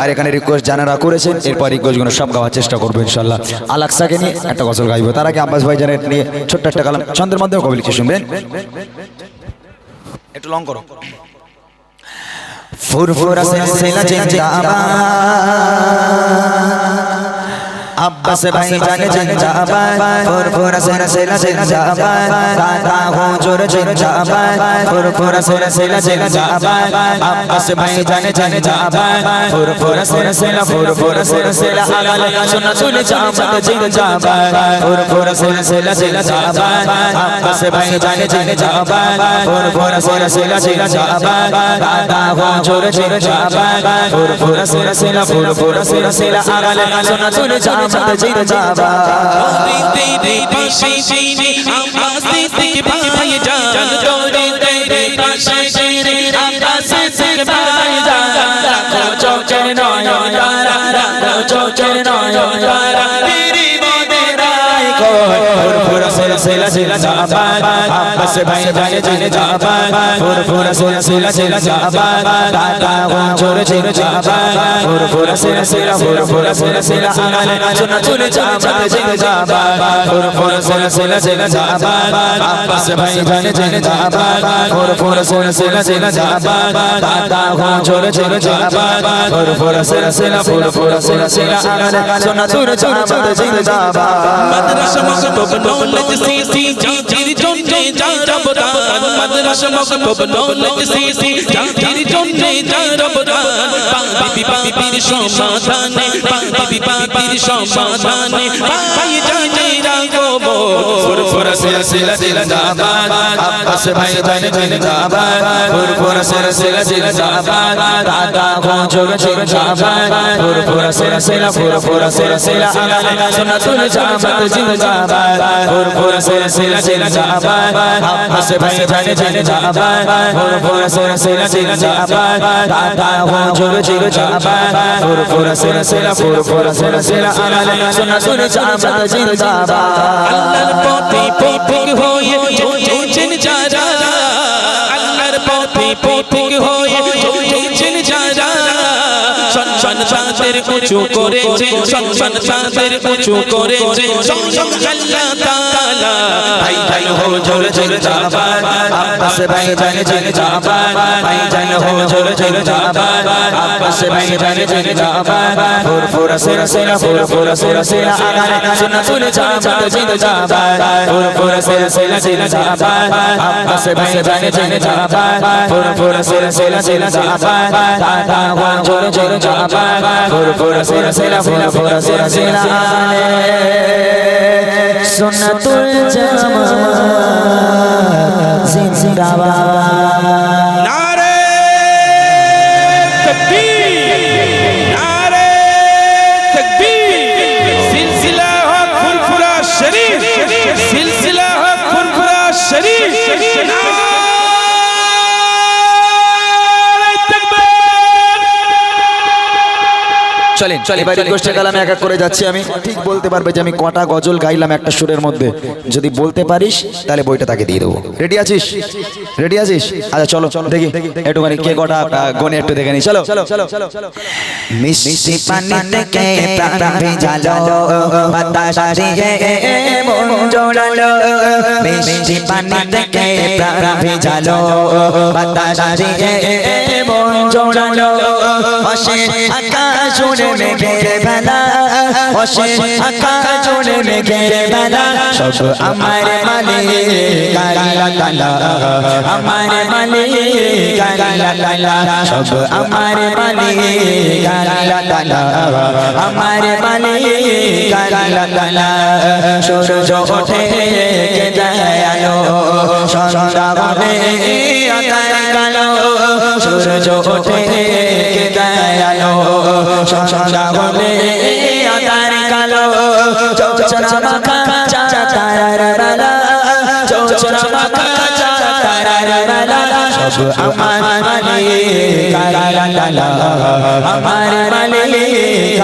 আর এখানে রিকোয়েস্ট জানারা করেছেন এরপর রিকোয়েস্টগুলো সব গাওয়ার চেষ্টা করব ইনশাল্লাহ আলাক্সাকে নিয়ে একটা গজল গাইবো। তার আগে আব্বাস ভাই জানের নিয়ে ছোট্ট একটা কালাম ছন্দের মাধ্যমে কবি লিখে শুনবেন। একটু লং করো। ফুরফুরা সিলসিলা জিন্দাবাদ। अब्बस भाई जाने जिंदाबा फुरफुरा सुन सिला जिंदाबा दादा हुजूर जिंदाबा फुरफुरा सुन सिला जिंदाबा अब्बस भाई जाने जिंदाबा फुरफुरा सुन सिला फुरफुरा सुन सिला सुन सुन जामत जिंदाबा फुरफुरा सुन सिला जिंदाबा अब्बस भाई जाने जिंदाबा फुरफुरा सुन सिला जिंदाबा दादा हुजूर जिंदाबा फुरफुरा सुन सिला फुरफुरा सुन सिला सुन सुन जामत আমার জিন্দাবাদ আব্বাস থেকে ভাই যান फुरफुर सिलसिला जिंदाबाद अब्बास भाई जाने जिंदाबाद फुरफुर सिलसिला जिंदाबाद दादा गोंचोर जिंदाबाद फुरफुर सिलसिला फुरफुर सिलसिला आने सुना चुने जाबाद जिंदाबाद फुरफुर सिलसिला जिंदाबाद अब्बास भाई जाने जिंदाबाद फुरफुर सिलसिला जिंदाबाद दादा गोंचोर जिंदाबाद फुरफुर सिलसिला फुरफुर सिलसिला आने सुना चुने जाबाद जिंदाबाद मदरसा मस्त নৌলত সিসি জাতির জন্য যা রব দান মাদ্রাসা মকতব নৌলত সিসি জাতির জন্য যা রব দান পাপি পাপির সমাধানে পাপি পাপির সমাধানে ভাই জানে রাগবো রাগো বো ফুরফুরা সিলসিলা জিন্দাবাদ আব্বাস ভাই জানে জিন্দাবাদ ফুরফুরা সিলসিলা জিন্দাবাদ দাদা হুজুর জিন্দাবাদ ফুরফুরা সিলসিলা ফুরফুরা সিলসিলা আলাল সুন্নাতুল জামাত জিন্দাবাদ ফুরফুরা সিলসিলা জিন্দাবাদ আব্বাস ভাই জানে জিন্দাবাদ ফুরফুরা সিলসিলা জিন্দাবাদ দাদা হুজুর জিন্দাবাদ ফুরফুরা সিলসিলা ফুরফুরা সিলসিলা আলাল সুন্নাতুল জামাত জিন্দাবাদ আল্লাহর পথে পথিক হয়ে চলছেন যারা। আল্লাহর পথে পথিক হয়ে চলছেন যারা। সম্মান তাদের উঁচু করেছে সন্তান তাদের উঁচু করেছে স্বয়ং আল্লাহ জান আব্বাস ভাই সুন্নাতুল জামাত জিন্দাবাদ চলেন চলে এবার রিকোয়েস্টে গেলাম এক এক করে যাচ্ছি আমি। ঠিক বলতে পারবে যে আমি কটা গজল গাইলাম একটা সুরের মধ্যে। যদি বলতে পারিস তাহলে বইটা তাকে দিয়ে দেবো। রেডি আছিস? রেডি আছিস? আচ্ছা চলো চলো দেখি। একটুখানি কে কটা গনে একটু দেখে নি। চলো চলো চলো চলো মিষ্টি পানি থেকে প্রাণ ভিজালো বাতাস দিয়ে মন জোড়ালো। মিষ্টি পানি থেকে প্রাণ ভিজালো বাতাস দিয়ে মন জোড়ালো। আকাশ উড়ে মেঘের বেলা অসে আকাশ উড়ে মেঘের বেলা সব আমার মালিক গালা গালা আমার মালিক গালা গালা সব আমার মালিক গালা গালা আমার মালিক গালা গালা সূর্য ওঠে কে দয়ালো সন্ধ্যা হবে আকাশ কালো। সূর্য ওঠে কে দয়ালো সন্ধ্যা হবে আকাশ কালো। চৌচরা মাখা আমার মালিক আমার মালিক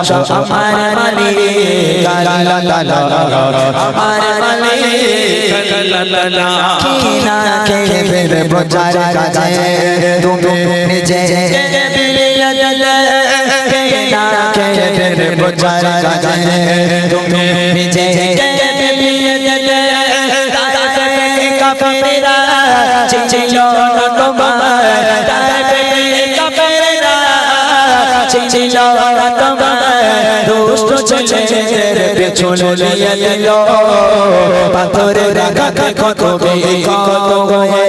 সব আমার মালিক গালা আমার মালিক বোঝার কাজে তুমি নিজে বোঝায় গায়ে তুমি ভিজে ছেলের পেছনে নিয়ে দিল পাথরের রাখা কত কত হয়ে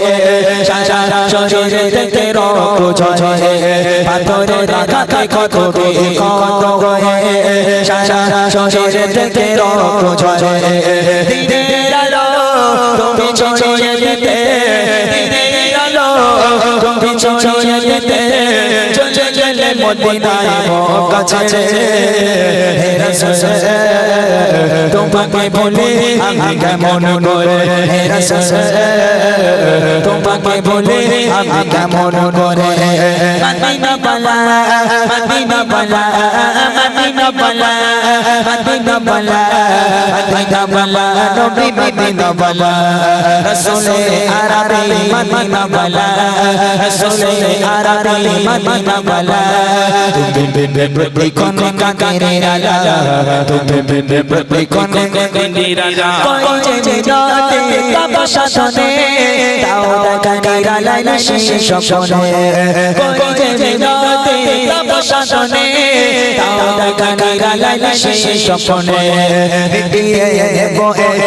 সারা শরীরে থেকে রক্ত ঝরে পাথরের রাখা কত মদিনায় মক্কা ছেড়ে হে রাসূল তোমাকে বলে তোমাকে বলে আমি কেমন করে? মদিনা বালা মদিনা বালা মদিনা বালা মদিনা বালা মদিনা বালা নবী মদিনা বালা রাসূলে আরবি মদিনা বালা রাসূলে আরবি মদিনা বালা। তুমি কোন কাকেরে রালা তুমি কোন কই যে যাতে শাসনে দাও কাকেরা লাইলা শেষে স্বপ্নে কই যে যাতে কাবা শাসনে দাও কাকেরা লাইলা শেষে স্বপ্নে বিটিয়ে বয়ে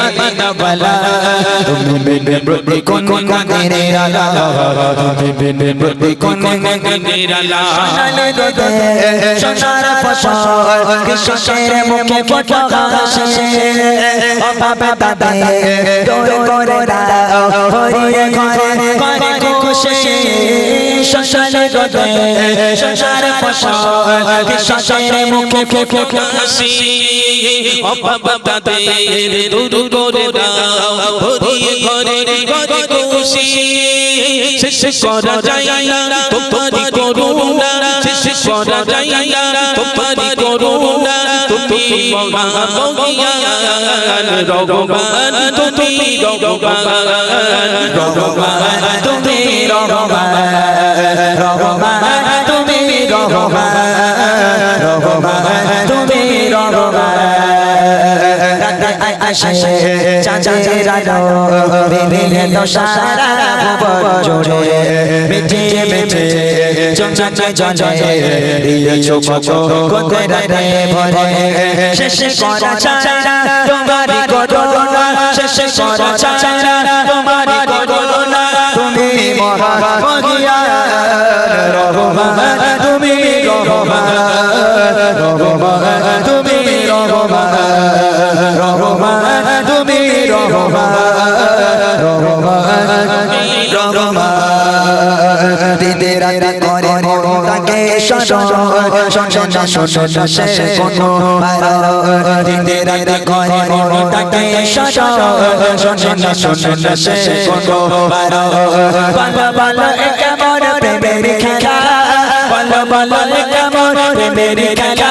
মদিনা বালা তুমি কোন কাকেরে রালা তুমি কোন সোনালে দোদে সোনার ফসল কৃষকের মুখে ফটো অভাবে দাদা দৌড় করে দাও হরিয়ে ঘরে ঘরে খুশি সোনালে দোদে সোনার ফসল কৃষকের মুখে হাসি অভাব তাদের দূর করে দাও হরিয়ে ঘরে ঘরে খুশি। শেষ করা যায় না তোমারি করুণা। শেষ করা যায় না তোমারি করুণা। তুমি মহামহিয়ান রঘুবান তুমি রঘুবান রহমান তুমি রহমান রহমান তুমি রহমান রহমান তুমি রহমান রাতে আসে চাঁদে বিভিন্ন সারা ভুবন জোরে মিঠে মিঠে চঞ্চল জলে দিয়েছ কত কোতে রাতে ভরে শেষ করা চারা তোমারি করোনা শেষ করা চারা তোমারি করোনা তুমি মহামহিয়া রহমান তুমি রহমান রহমান তুমি রহমান রহমান, তুমি রহমান রহমান। রহমান দিতে রাতে করে তাকে শোনো শোনো শোনো শেষে কোনো দিতে রাতে করে তাকে শোনো শোনো শোনো শেষে কোনো বাবা বালা কেমন প্রেমের খেলা? বলো বলো কেমন প্রেমের খেলা?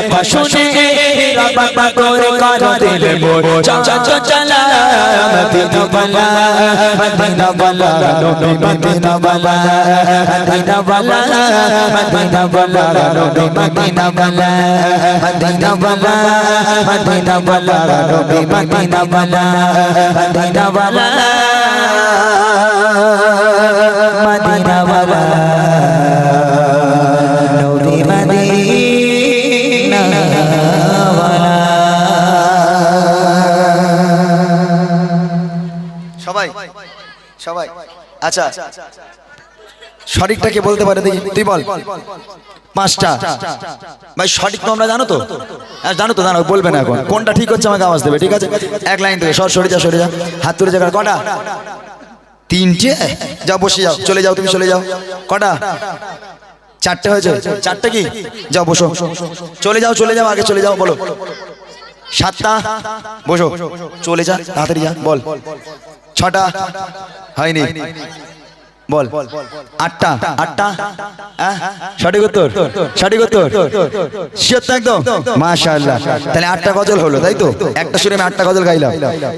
কথা শুনে রবাবা করে কর দিলে মোর চঞ্চল চলা মদিনা বলা মদিনা বলা নবী মদিনা বলা মদিনা বলা মদিনা বলা নবী মদিনা বলা মদিনা বলা মদিনা বলা নবী মদিনা বলা মদিনা বলা মদিনা বলা সবাই। আচ্ছা সঠিকটা কে বলতে পারে দেখি, তুই বল। পাঁচটা। ভাই, সঠিক তোমরা জানো তো? হ্যাঁ জানো তো, জানো, বলবে না এখন। কোনটা ঠিক হচ্ছে আমাকে আওয়াজ দেবে, ঠিক আছে? এক লাইন থেকে সর, সরে যা সরে যা। হাত তুলে জায়গা কটা? তিনটে? যাও, বসে যাও। চলে যাও তুমি, চলে যাও। কটা? চারটে হয়েছে? চারটে কি? যাও, বসো। চলে যাও চলে যাও, আগে চলে যাও, বলো। সাতটা? বসো। চলে যা, তাড়াতাড়ি যা, বল। ছটা হয়নি? বল। আটটা? আটটা? হ্যাঁ? সঠিক উত্তর? সঠিক উত্তর। শিওর তো একদম। মাশাআল্লাহ। তাহলে আটটা গজল হলো তাই তো? একটা সুরে আমি আটটা গজল গাইলাম।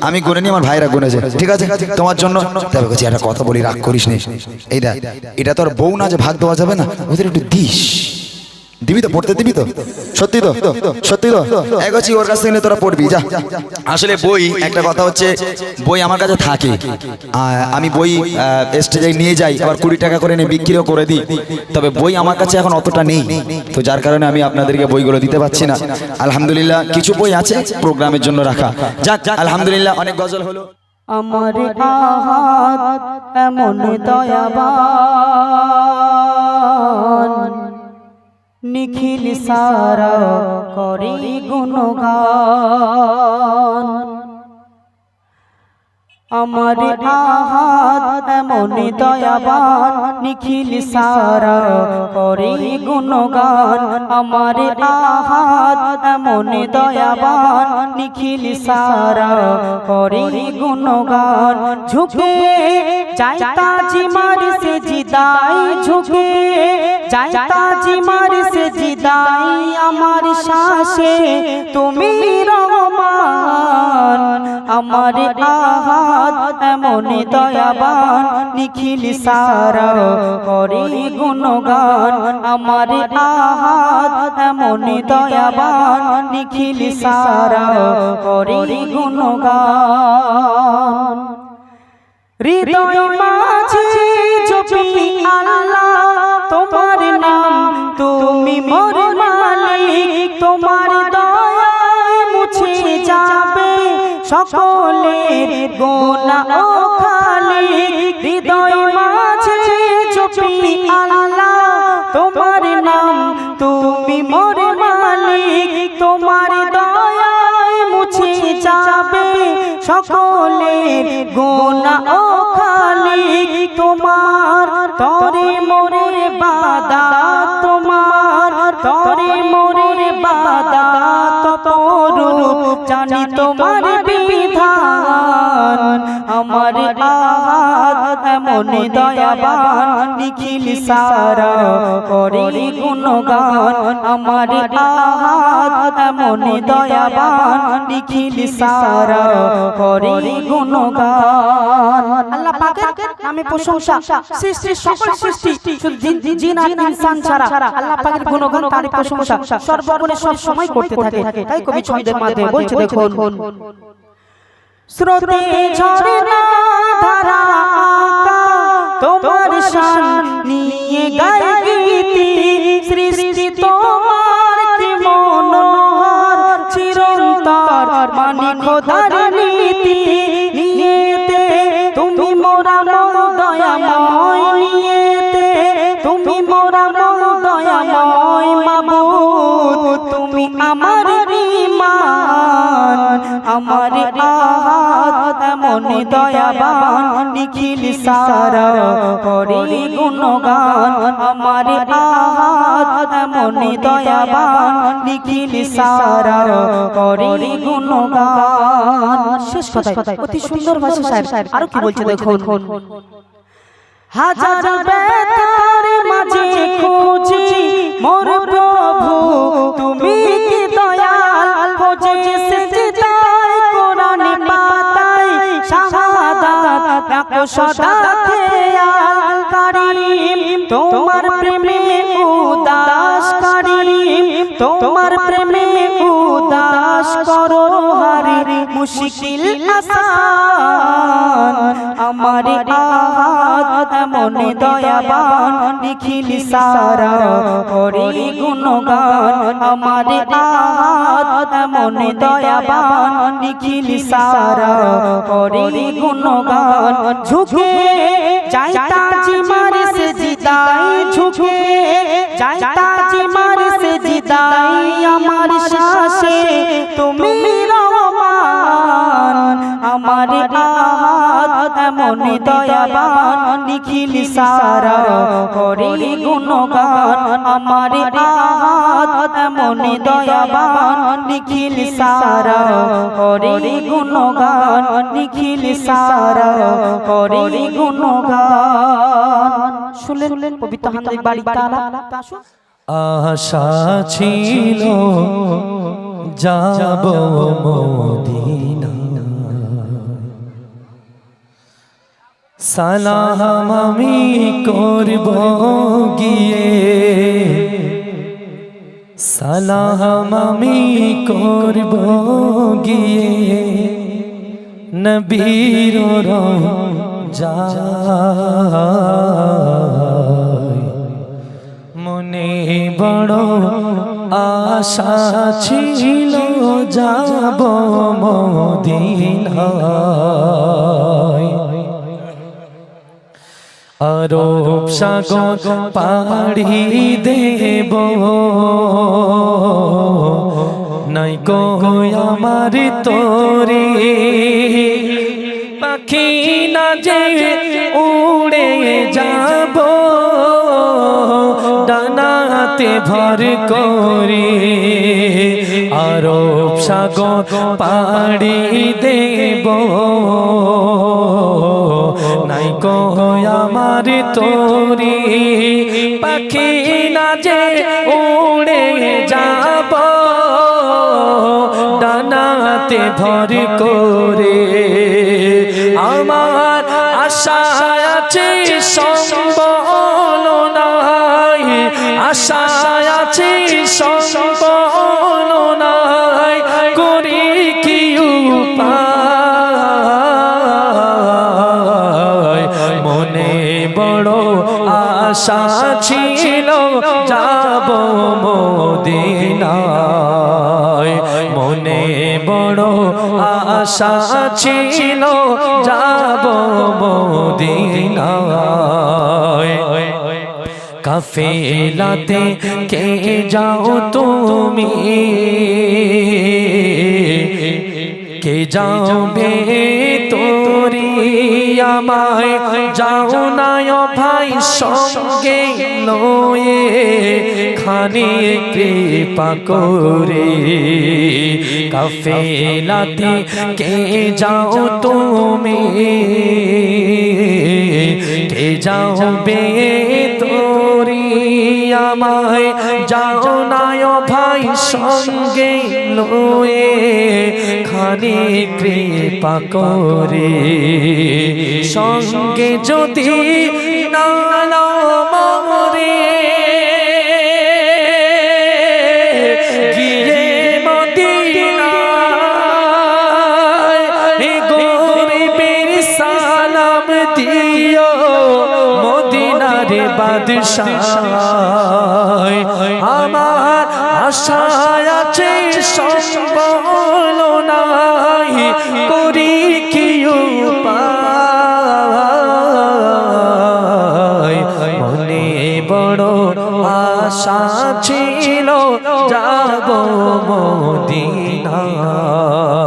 আমি গুনে নি আমার ভাইরা গুনেছে। ঠিক আছে? তোমার জন্য তবে একটা কথা বলি রাগ করিস নি। এই দেখ এটা তোর বউ না যে ভাগ দেওয়া যাবে না? ওদের একটু দিস। দিবি তো পড়তে দিবি তো? সত্যি তো? সত্যি তো? এগোচ্ছি ওর কাছ থেকে নিয়ে তোরা পড়বি যা। আসলে বই একটা কথা হচ্ছে বই আমার কাছে থাকে। আমি বই স্টেজে নিয়ে যাই আবার কুড়ি টাকা করে নিয়ে বিক্রিও করে দিই। তবে বই আমার কাছে এখন অতটা নেই। তো যার কারণে আমি আপনাদেরকে বইগুলো দিতে পারছি না। আলহামদুলিল্লাহ কিছু বই আছে প্রোগ্রামের জন্য রাখা। যাক আলহামদুলিল্লাহ অনেক গজল হলো। আমার আহাত এমন দয়াবান। নিখিল সারা করে গুণগান। আমার আহাত এমন দয়াবান নিখিল সারা করে গুণগান। আমার আহাত এমন দয়াবান নিখিল সারা করে গুণগান। ঝুঁকে যাই তাজি মার সে জিদাই। ঝুঁকে যাই তাজি মার সে জিদাই। আমার শ্বাসে তুমি রহমান। আমার আহাত এমন দয়াবান, নিখিল সারা করে গুণগান। আমার আহাত এমন দয়াবান, নিখিল সারা করে গুণগান। হৃদয় মাঝে জপি আল্লাহ, তোমার নাম তুমি মোর মালিক তোমার সকলের গোনা ও খালি হৃদয় মাঝে জপি আল্লাহ, তোমার নাম তুমি মোর মালিক, তোমার দয়ায় মুছে যাবে সকলের গোনা ও খালি তোমার তরে মোরে বাদা তোমার তরে মোরে বাদা তপরূপ জানি তোমার বিধান আমার আহাত এমন দয়াবান। নিখিল সারা করে গুণগান। আমার আহাত এমন দয়াবান। নিখিল সারা করে গুণগান। আল্লাহ পাকের নামে প্রশংসা। সকল সৃষ্টি শুধু জিন জিন আর ইনসান ছাড়া। আল্লাহ পাকের গুণগান তারই প্রশংসা। সর্বগুণে সব সময় করতে থাকে। তাই কবি ছন্দের মাধ্যমে বলছে দেখুন স্রোতে ঝরে না ধারা তোমার শান নিয়ে গীতি সৃষ্টি তোমার কি মনোহর চিরন্তর মানি খোদার নীতি নিয়েতে তুমি মোরা আমার আহাত এমন দয়াবান নিখিল সারা করে গুণগান। আমার আহাত দয়াবান নিখিল সারা করে গুণগান। শেষ অতি সুন্দর সাহেব, আরও কি বলছে দেখুন? হাজার মাঝে খুঁজি, মোর সদা খেয়াল কারীম। তোমার প্রেমে উদাস কারীম। তোমার প্রেমে উদাস করো হারি মুশকিল আসান। আমার আহাত এমন দয়াবান নিখিল সারা। করে গুণগান আমার আহাত এমন দয়াবান নিখিল সারা। গুণগান ঝুঁকে সে জিদাই ঝুঁকে সে জিদাই আমার তুমি রহমান আমার আহাত এমন দয়াবান নিখিল সারা করে গুণগান আমার আহাত এমন দয়াবান নিখিল সারা করে গুণগান নিখিল সারা করে গুণগান। শুনলেন পবিত্র হান্দিক বাড়ি তালা আশা ছিল যাব মদিনা সালাম আমি করব গিয়ে। সালাম আমি করব গিয়ে। নবীর যা মনে বড় আশা ছিল, যাব মদিনায়। আরব সাগর পাড়ি দেব নাই আমার তোরে। পাখি না যে উড়ে যাব। ডানাতে ভর করে। আরব সাগর পাড়ি দেব। নাই আমার তোরি পাখি না যে উড়ে যাব। ডানাতে ভর করে আমার আশা আছে, সম্বল নাই। আশা আছে, সম্বল আশা ছিল যাব মদিনায়। মনে বড় আশা ছিল যাব মদিনায়। কাফেলাতে কে যাও তুমি? কে যাবে তোরি আমায়? যাও না ভাই, সঙ্গে লয়ে খানি কৃপা করে। কাফেলাতে কে যাও তুমি? কে যাবে তোরি আমায় যাও নায় ভাই সঙ্গে লোয়ে খানি কৃপা করে। সঙ্গে যদি না বাদশাহ। আমার আশা আছে, সম্বল নাই, করি কি মনে বড় আশা ছিল, যাব মদিনায়। মনে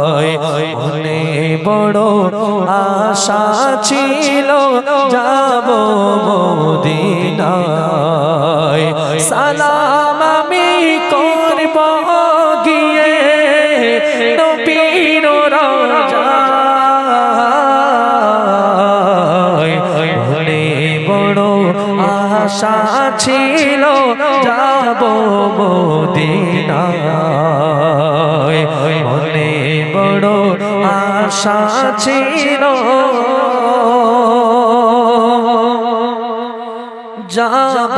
বড় আশা ছিল, যাব মদিনায়। সালাম আমি করব গিয়ে নবীর রাজায়। বড় আশা ছিল, যাব মদিনায়। আশা ছিল। যাব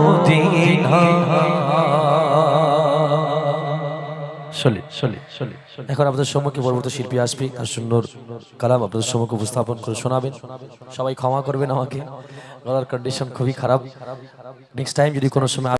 মদিনা। চলে চলে চলে এখন আপনাদের সম্মুখে পরবর্তী শিল্পী আসবে আর সুন্দর কালাম আপনাদের সম্মুখে উপস্থাপন করে শোনাবেন। সবাই ক্ষমা করবেন আমাকে। গলার কন্ডিশন খুবই খারাপ। নেক্সট টাইম যদি কোনো সময়